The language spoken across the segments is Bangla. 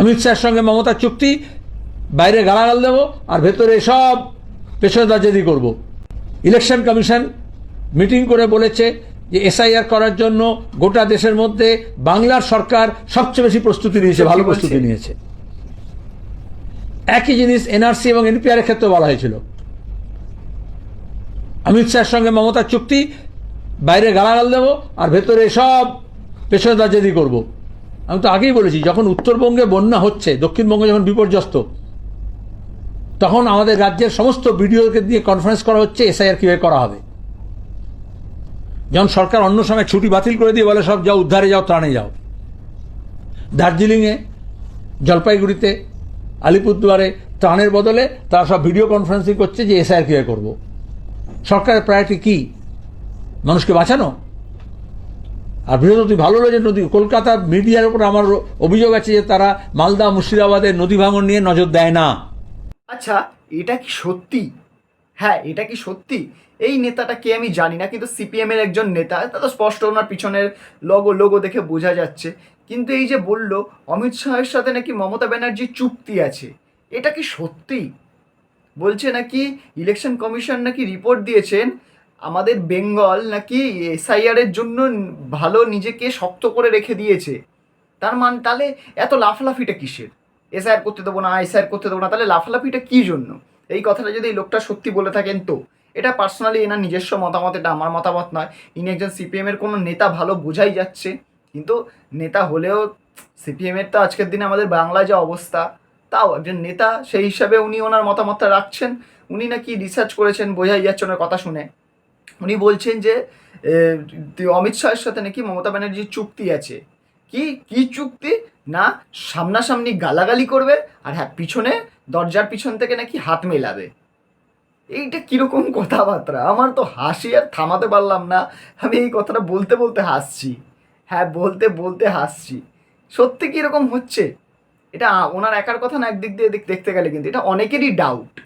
অমিত শাহের সঙ্গে মমতার চুক্তি, বাইরে গালাগাল দেবো, আর ভেতরে সব পেছনে দার্জেদি করব। ইলেকশন কমিশন মিটিং করে বলেছে যে এসআইআর করার জন্য গোটা দেশের মধ্যে বাংলার সরকার সবচেয়ে বেশি প্রস্তুতি নিয়েছে, ভালো প্রস্তুতি নিয়েছে। একই জিনিস এনআরসি এবং এনপিআর এর ক্ষেত্রে বলা হয়েছিল। অমিত শাহের সঙ্গে মমতার চুক্তি, বাইরে গালাগাল দেবো, আর ভেতরে সব পেছনে দার্জেদি করব। আমি তো আগেই বলেছি, যখন উত্তরবঙ্গে বন্যা হচ্ছে, দক্ষিণবঙ্গে যখন বিপর্যস্ত, তখন আমাদের রাজ্যের সমস্ত বিডিওকে দিয়ে কনফারেন্স করা হচ্ছে এসআইআর কীভাবে করা হবে। যখন সরকার অন্য সময় ছুটি বাতিল করে দিয়ে বলে, সব যাও, উদ্ধারে যাও, ত্রাণে যাও। দার্জিলিংয়ে, জলপাইগুড়িতে, আলিপুরদুয়ারে ত্রাণের বদলে তারা সব ভিডিও কনফারেন্সিং করছে যে এসআইআর কীভাবে করব। সরকারের প্রায়োরিটি কি? মানুষকে বাঁচানো? আর বৃহস্পতি ভালো রয়েছে নদী, কলকাতা মিডিয়ার উপর আমার অভিযোগ আছে যে তারা মালদা, মুর্শিদাবাদের নদী ভাঙন নিয়ে নজর দেয় না। আচ্ছা এটা কি সত্যি? হ্যাঁ এটা কি সত্যি? এই নেতাটা কে আমি জানি না, কিন্তু সিপিএম এর একজন নেতা, তা তো স্পষ্ট ওনার পিছনের লোগো লোগো দেখে বোঝা যাচ্ছে। কিন্তু এই যে বলল, অমিত শাহের সাথে নাকি মমতা ব্যানার্জির চুক্তি আছে, এটা কি সত্যি? বলছে নাকি ইলেকশন কমিশন নাকি রিপোর্ট দিয়েছেন আমাদের বেঙ্গল নাকি এসআইআরের জন্য ভালো নিজেকে শক্ত করে রেখে দিয়েছে। তার মান, তাহলে এত লাফালাফিটা কিসের? এসআইআর করতে দেবো না, এসআইআর করতে দেবো না, তাহলে লাফালাফিটা কী জন্য? এই কথাটা যদি লোকটা সত্যি বলে থাকেন তো। এটা পার্সোনালি এনার নিজস্ব মতামত, এটা আমার মতামত নয়। ইনি একজন সিপিএমের কোনো নেতা ভালো বোঝাই যাচ্ছে। কিন্তু নেতা হলেও সিপিএমের তো আজকের দিনে আমাদের বাংলায় যা অবস্থা, তাও একজন নেতা সেই হিসাবে উনি ওনার মতামতটা রাখছেন। উনি নাকি রিসার্চ করেছেন, বোঝাই যাচ্ছে ওনার কথা শুনে। উনি বলছেন যে অমিত শাহের সাথে নাকি মমতা ব্যানার্জির চুক্তি আছে। কি? কি চুক্তি? না, সামনাসামনি গালাগালি করবে আর হ্যাঁ পিছনে, দরজার পিছন থেকে নাকি হাত মেলাবে। এইটা কীরকম কথাবার্তা? আমার তো হাসি আর থামাতে পারলাম না। আমি এই কথাটা বলতে বলতে হাসছি। হ্যাঁ বলতে বলতে হাসছি। সত্যি কীরকম হচ্ছে? এটা ওনার একার কথা না, একদিক দিয়ে দেখ- দেখতে গেলে কিন্তু এটা অনেকেরই ডাউট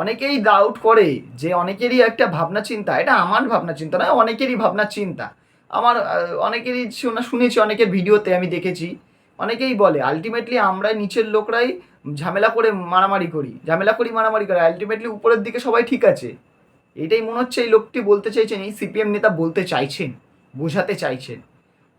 অনেকেই ডাউট করে যে অনেকেরই একটা ভাবনা চিন্তা। এটা আমার ভাবনা চিন্তা নয়, অনেকেরই ভাবনা চিন্তা। আমার অনেকেরই শোনা, শুনেছি অনেকের ভিডিওতে আমি দেখেছি। অনেকেই বলে আলটিমেটলি আমরা নিচের লোকরাই ঝামেলা করে মারামারি করি। ঝামেলা করি, মারামারি করে আলটিমেটলি উপরের দিকে সবাই ঠিক আছে। এটাই মনে হচ্ছে এই লোকটি বলতে চাইছেন, এই সিপিএম নেতা বলতে চাইছেন, বোঝাতে চাইছেন।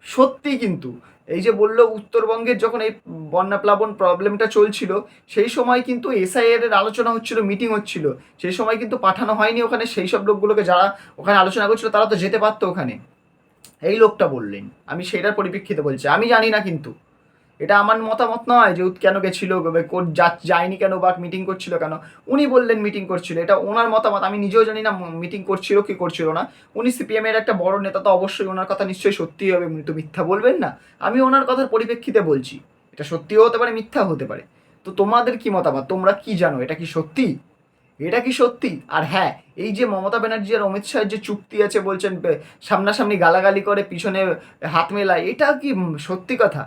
সত্যি কিন্তু, এই যে বলল উত্তরবঙ্গের যখন এই বন্যা প্লাবন প্রবলেমটা চলছিল, সেই সময় কিন্তু এসআইআর এর আলোচনা হচ্ছিল মিটিং হচ্ছিল। সেই সময় কিন্তু পাঠানো হয়নি ওখানে, সেই সব লোকগুলোকে যারা ওখানে আলোচনা করছিল, তারা তো যেতে পারতো ওখানে। এই লোকটা বললেন, আমি সেটার পরিপ্রেক্ষিতে বলছি, আমি জানি না কিন্তু। এটা আমার মতামত নয় যে কেন গেছিল যায়নি কেন, বা মিটিং করছিল কেন। উনি বললেন মিটিং করছিল। এটা ওনার মতামত, আমি নিজেও জানি না মিটিং করছিল কি করছিল না। উনি সিপিএম এর একটা বড় নেতা, তো অবশ্যই ওনার কথা নিশ্চয়ই সত্যি হবে তো মিথ্যা বলবেন না। আমি ওনার কথার পরিপ্রেক্ষিতে বলছি, এটা সত্যিও হতে পারে, মিথ্যা হতে পারে। তো তোমাদের কি মতামত? তোমরা কি জানো? এটা কি সত্যি? এটা কি সত্যি? আর হ্যাঁ এই যে মমতা ব্যানার্জি আর অমিত শাহের যে চুক্তি আছে বলছেন সামনাসামনি গালাগালি করে, পিছনে হাত মেলায়, এটা কি সত্যি কথা?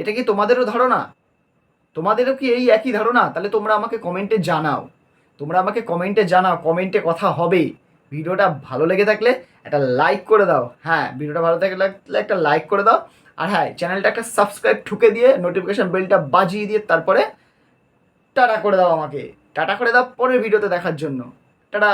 এটা কি তোমাদেরও ধারণা? তোমাদেরও কি এই একই ধারণা? তাহলে তোমরা আমাকে কমেন্টে জানাও। তোমরা আমাকে কমেন্টে জানাও কমেন্টে কথা হবে। ভিডিওটা ভালো লেগে থাকলে একটা লাইক করে দাও। হ্যাঁ ভিডিওটা ভালো থাকলে একটা লাইক করে দাও। আর হ্যাঁ চ্যানেলটা একটা সাবস্ক্রাইব ঠুকে দিয়ে নোটিফিকেশান বেলটা বাজিয়ে দিয়ে তারপরে টাটা করে দাও আমাকে। টাটা করে দাও পরের ভিডিওতে দেখার জন্য। টাটা!